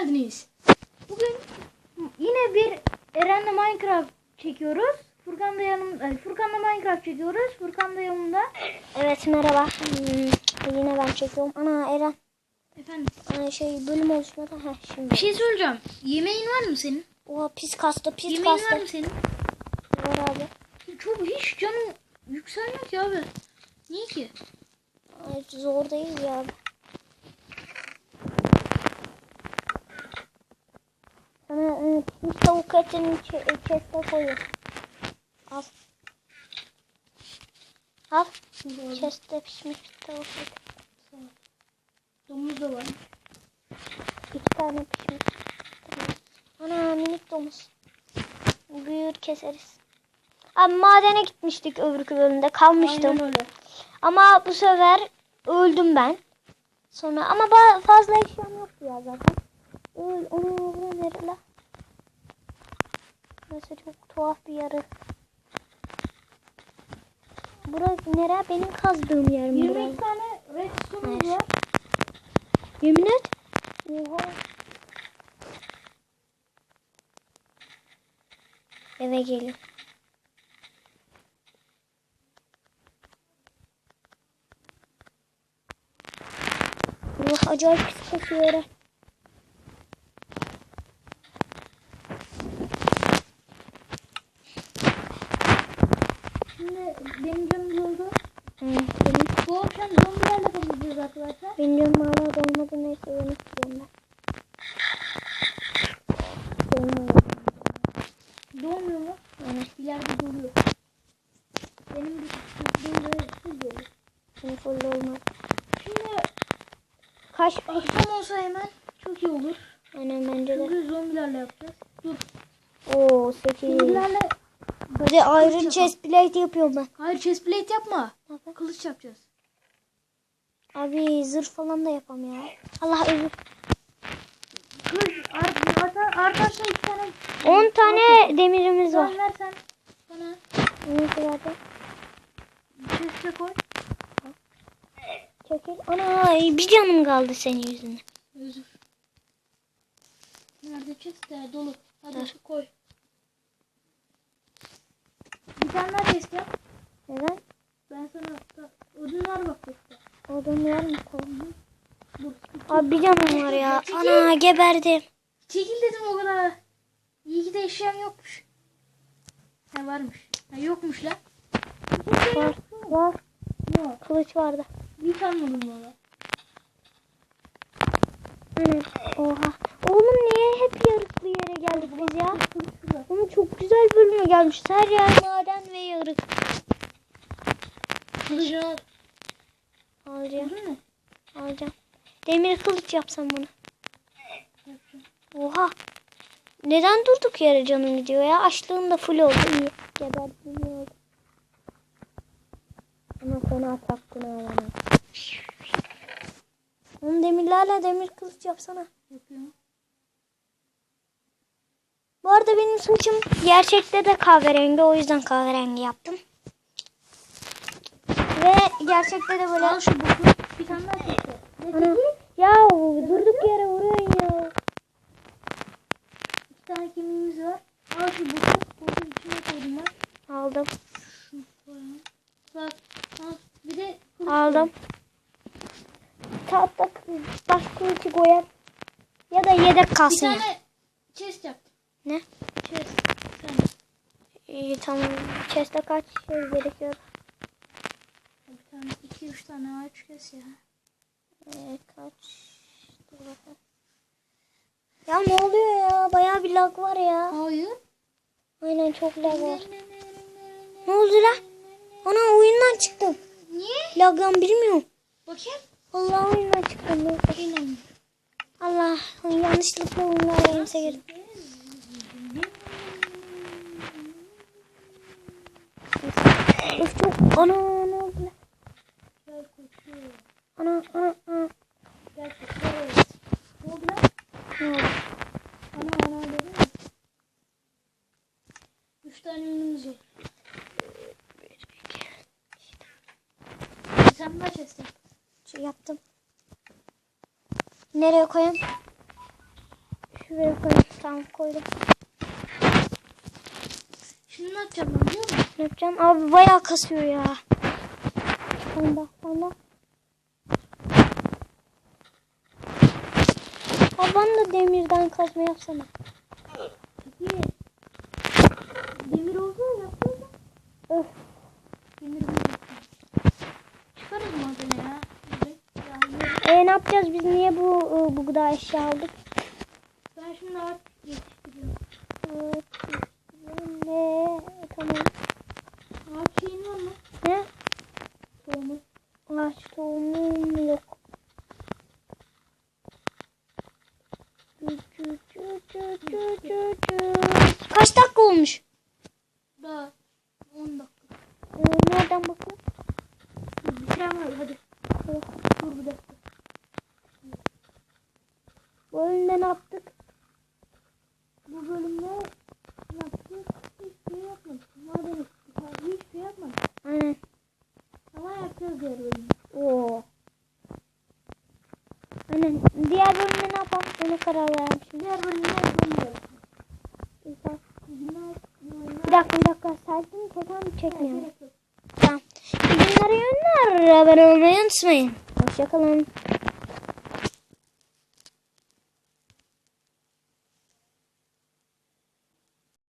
geldiniz. Bugün yine bir Eren'le Minecraft çekiyoruz. Furkan da yanım, ay, Furkan'la Minecraft çekiyoruz. Furkan da yanımda. Evet merhaba. Hmm, yine ben çekiyorum. Ana Eren. Efendim. Ana şey bölüm oluşmadı. Heh şimdi. Bir şey söyleyeceğim. Yemeğin var mı senin? Oha pis kastı pis Yemeğin var kastı. mı senin? Var abi. Çok hiç canım yükselmiyor ki abi. Niye ki? Ay, zor değil ya abi. Sana e, pişmiş tavuk etini ç- chest'e koyuyor. Al. Al. Chest'te pişmiş tavuk eti. Domuz da var. İki tane pişmiş. Ana minik domuz. Büyür keseriz. Abi madene gitmiştik öbürkü bölümde kalmıştım. Ama bu sefer öldüm ben. Sonra ama fazla eşyam yoktu ya zaten. Öl, onu la? Burası çok tuhaf bir yarı. Burası nere? Benim kazdığım yer mi 22 burası? tane redstone'umuz Evet. var. Yemin et. Oha. Eve geliyor. Allah acayip pis kokuyor Şimdi benim canım oldu. Hı, benim, Bu akşam zombilerle kapatacağız arkadaşlar. benim canım hala dolmadı neyse ben istiyorum ben. Dolmadı. Doğmuyor mu? Yani İleride doluyor. Benim bir benim böyle full dolu. benim full dolmadı. Şimdi Kaç? akşam olsa hemen çok iyi olur. Aynen bence de. Çünkü zombilerle yapacağız. Dur. Oo 8. Zombilerle De Iron Chest Plate yapıyorum ben. Hayır chestplate yapma. Ne yapayım? Kılıç yapacağız. Abi zırh falan da yapam ya. Allah ar- ar- arkadaşlar iki tane 10 tane demirimiz var. Sen versen bana Neyse chest'e koy. Çekil. Ana bir canım kaldı senin yüzünden. Özür. Nerede chest de dolu. Hadi Dur. koy. Bir tane daha yap. Neden? Ben sana da odun var bak. Oradan yer mi tamam? Dur. Abi bir canım var ya. Ana geberdim. Çekil dedim o kadar. İyi ki de eşyam yokmuş. Ha varmış. Ha yokmuş lan. Var. Var. Yok. Kılıç vardı. Bir kalmadım valla. Ana. Oha. Oğlum niye hep yarıklı yere geldik biz ya? Bölüme gelmiş. Her yer maden ve yarık. Kılıcını al. Alacağım. Alacağım. Demir kılıç yapsam bunu. Oha. Neden durduk yere canım gidiyor ya? Açlığım da full oldu. İyi. Geberdim iyi oldu. Ama seni ataktın ha. Oğlum demirlerle demir kılıç yapsana. Yapıyorum. Bu arada benim saçım gerçekte de kahverengi. O yüzden kahverengi yaptım. Ve gerçekte de böyle... Al şu boku. Bir tane daha. Ana, ya durduk yere vuruyorsun ya. İki tane kemiğimiz var. Al şu boku. Boku içine koydum ben. Aldım. Şunu koyalım. Bak. Al. Bir de Aldım. Tahta baş kılıcı koyar. Ya da yedek Bir kalsın. ya. tane chest yap. Ne? Chest. İyi tamam. Chest'e kaç şey gerekiyor? Bir tane, iki, üç tane ağaç kes ya. Ee, kaç? Dur bakalım. Ya ne oluyor ya? Bayağı bir lag var ya. Hayır. Aynen çok lag var. Ne oldu lan? Ana oyundan çıktım. Niye? Lagdan bilmiyorum. Bakayım. Allah oyundan çıktım. Allah yanlışlıkla oyunlara elimize girdim. Öf çok. Ana koçum. Ana ana ana. Gel. Ne oldu lan? Ne oldu? Ana ana dedi mi? Üç tane ürünümüz var. Sen kaç yap? Şey yaptım. Nereye koyayım? Şuraya koyayım. Tamam koydum. Şimdi ne yapacağım biliyor musun? Ne yapacağım? Abi bayağı kasıyor ya. Panda, panda. Abi da demirden kazma yapsana. Peki demir yapacağız mı? Öf. Demir bulursun. Çıkarız madene ya. E ne yapacağız biz niye bu e, bu kadar eşya aldık? ben şimdi ağaç yetiştiriyorum. Evet. Ne? Tamam. Ağaç şeyin var mı? Ne? Tohumu. Ağaç tohumum yok. Cü, cü, cü, cü, cü, cü, cü. Kaç dakika olmuş? Daha 10 dakika. Ee, nereden bakayım? Dur bitiremez hadi. Dur. Dur bir dakika. Bu bölümde ne yaptık? Bu bölümde ne yaptık? Hiçbir şey yapmadık. Abi hiçbir şey yapmadık. Aynen. Ama yapacağız diğer bölümde. Oo. Aynen. Diğer bölümde ne yapalım? Ona karar verelim şimdi. Diğer bölümde. Günler, Bir dakika bir dakika. Selfie'ni çeken mi çekmiyor? mu? Gerek yok. Tamam. İyi günler iyi günler. Abone olmayı unutmayın. Hoşçakalın.